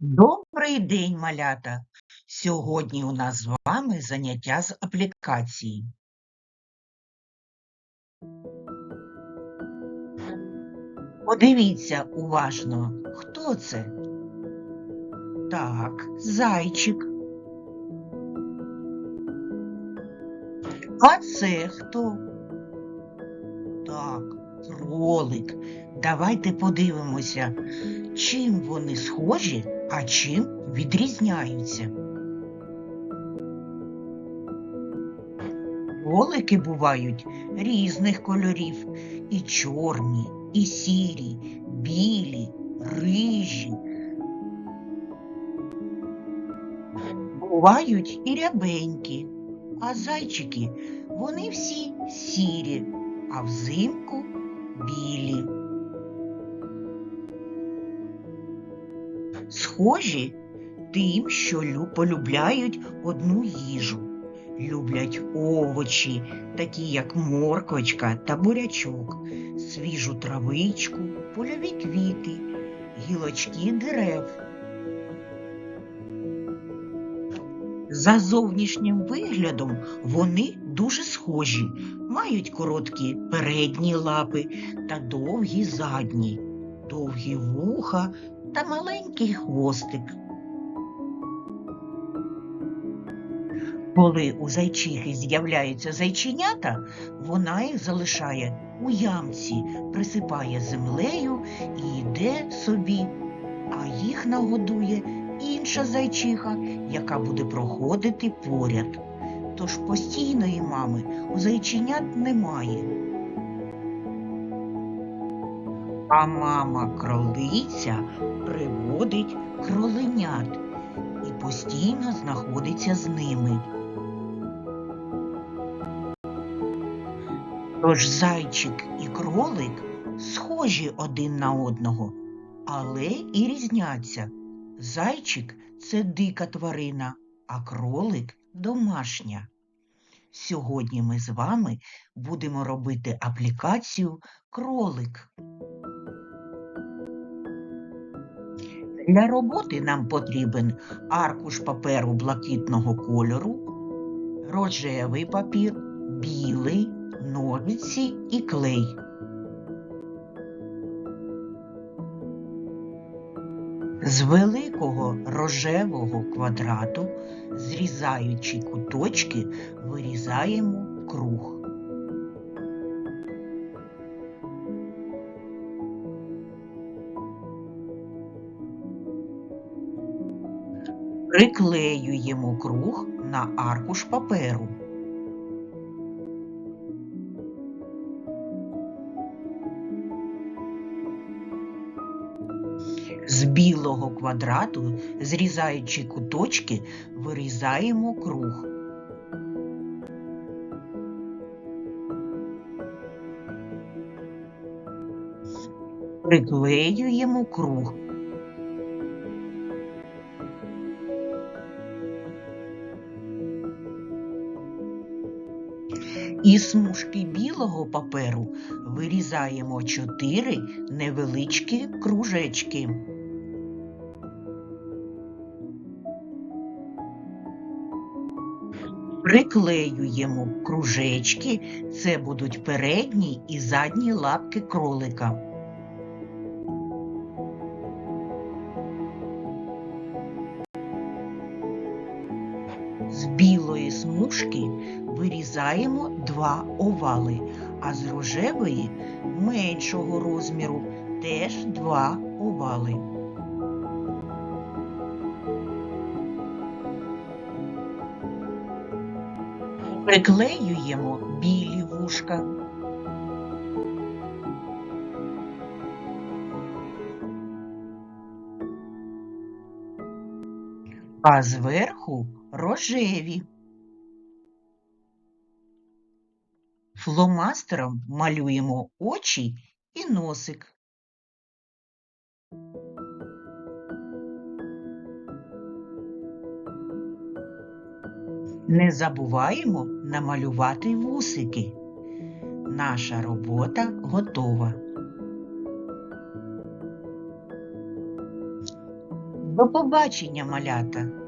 Добрий день, малята! Сьогодні у нас з вами заняття з аплікації. Подивіться уважно, хто це? Так, зайчик. А це хто? Так, кролик. Давайте подивимося, чим вони схожі, а чим відрізняються. Кролики бувають різних кольорів і чорні, і сірі, білі, рижі. Бувають і рябенькі, а зайчики вони всі сірі, а взимку білі. Схожі тим, що полюбляють одну їжу. Люблять овочі, такі як морквочка та бурячок, свіжу травичку, польові квіти, гілочки дерев. За зовнішнім виглядом вони дуже схожі, мають короткі передні лапи та довгі задні, довгі вуха та маленький хвостик. Коли у зайчихи з'являються зайченята, вона їх залишає у ямці, присипає землею і йде собі, а їх нагодує інша зайчиха, яка буде проходити поряд. Тож постійної мами у зайченят немає. А мама кролиця приводить кроленят і постійно знаходиться з ними. Тож зайчик і кролик схожі один на одного, але і різняться. Зайчик це дика тварина, а кролик домашня. Сьогодні ми з вами будемо робити аплікацію кролик. Для роботи нам потрібен аркуш паперу блакитного кольору, рожевий папір, білий, ножиці і клей. З великого рожевого квадрату, зрізаючи куточки, вирізаємо круг. Приклеюємо круг на аркуш паперу. З білого квадрату, зрізаючи куточки, вирізаємо круг. Приклеюємо круг. Із смужки білого паперу вирізаємо чотири невеличкі кружечки. Приклеюємо кружечки, це будуть передні і задні лапки кролика. З білої смужки вирізаємо два овали, а з рожевої меншого розміру теж два овали. Приклеюємо білі вушка. А зверху рожеві. Фломастером малюємо очі і носик. Не забуваємо намалювати вусики. Наша робота готова. До побачення, малята!